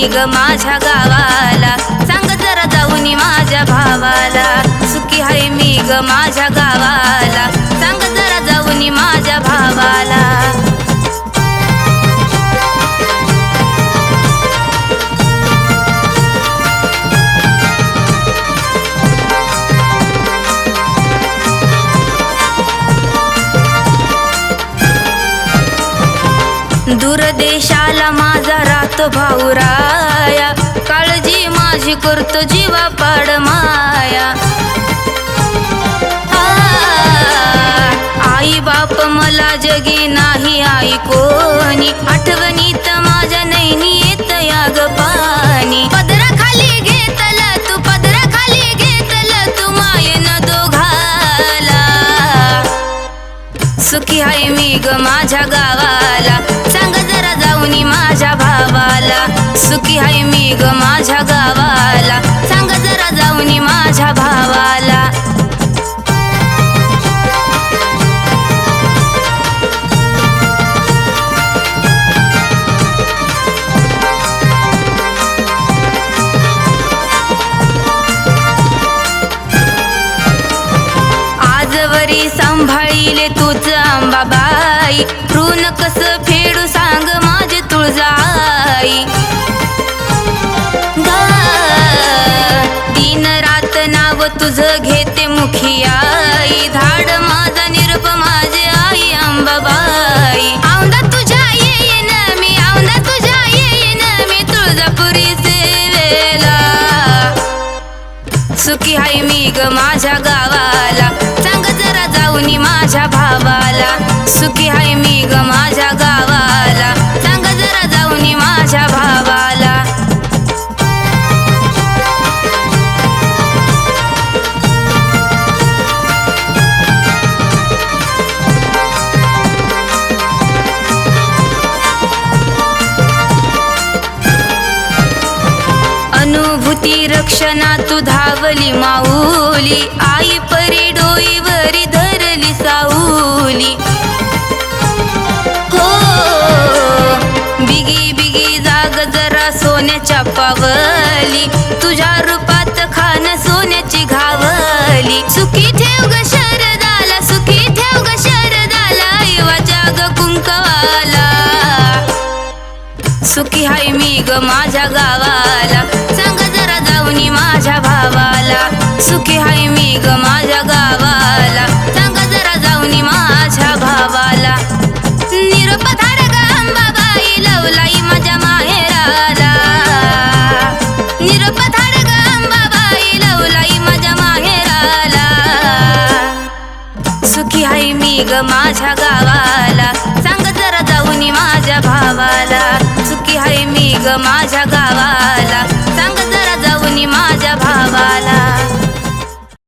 मी ग माझ्या गावाला. सांग जरा जाऊनी माझ्या भावाला. सुखी हाय मी ग माझ्या गावाला. दूरदेशाला माझा रात भाऊराया. काळजी माझी करतो जीवा पाड माया. आई बाप मला जगी नाही आई कोणी. आठवणीत माझ्या नैनी येत याग ग पाणी. पदराखाली तू पदराखाली तू मायन दोघाला. सुखी आहे मी ग माझ्या गावाला. सुखी आहे मी ग माझ्या गावाला. सांग जरा जाऊनी माझ्या भावाला. आजवरी सांभाळीले तूच आंबाबाई. ऋण कस फेडू सांग माझे तुळजाई. तुझ घेते मुखिया धाड माझा निरप माझे आई अंबाबाई औंदा तुझ्या येईन मी औंदा तुझ्या येईन मी तुळजापुरी सेवेला. सुखी हाय मी ग माझ्या गावाला. सांग जरा जाऊनी माझ्या भावाला. सुखी हाय मी ग माझ्या अनुभूती रक्षणा तू धावली माऊली. आई परी डोईवरी धरली साऊली. हो बिगी बिगी जाग जरा सोन्याच्या पावली. तुझ्या रूपा ग माझ्या गावाला. सांग जरा जाऊनी माझ्या भावाला. सुखी हाय मी ग माझ्या गावाला. सांग जरा जाऊनी माझ्या भावाला. निरोप धाड ग अंबाबाई लवलाई माझ्या माहेराला. निरोप धाड ग अंबाबाई लवलाई माझ्या माहेराला. सुखी हाय मी ग माझ्या गावाला. सांग जरा जाऊनी माझ्या भावाला. ग माझ्या गावाला.